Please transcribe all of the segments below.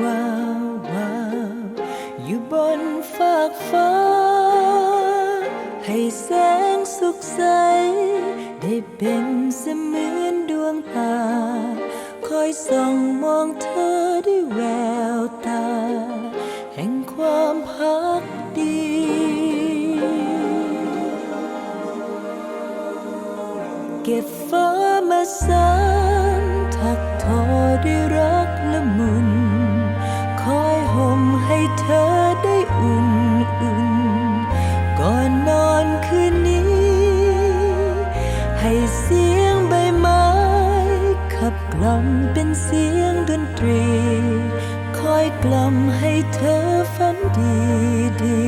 ว้าวาอยู่บนฟากฟ้า ให้แสงสุขใส ได้เป็นเสมือนดวงตา คอยส่องมองเธอด้วยแววตา แห่งความพักดีเก็บฟ้ามาใส เธอได้อุ่นอุ่นก่อนนอนคืนนี้ ให้เสียงใบไม้ขับกล่อมเป็นเสียงดนตรี คอยกล่อมให้เธอฝันดีดี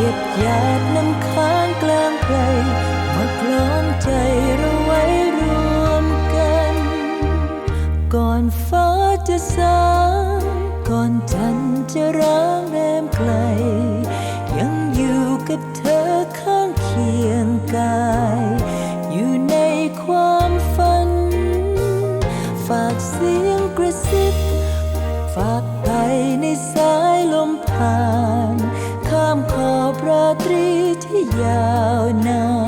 เก็บหยาดน้ำค้างกลางไกลมากล้อมใจเราไว้รวมกัน ก่อนฟ้าจะสางก่อนจันทร์จะร้างแรมไกล ยังอยู่กับเธอข้างเคียงกาย อยู่ในความฝัน ฝากเสียงกระซิบฝาก รีที่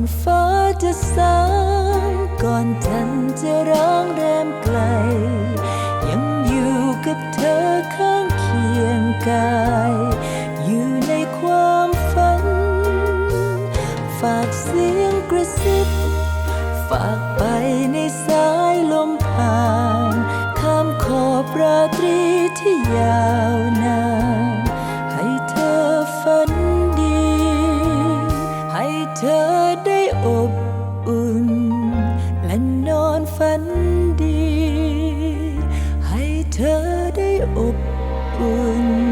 ก่อนฟ้าจะสางก่อนจันจะร้างแรมไกล ยังอยู่กับเธอข้างเคียงกาย อยู่ในความฝัน ฝากเสียงกระซิบ ฝากไปในสายลมผ่าน ข้ามขอบราตรีที่ยาวนาน ฝันดี ให้เธอได้อบอุ่น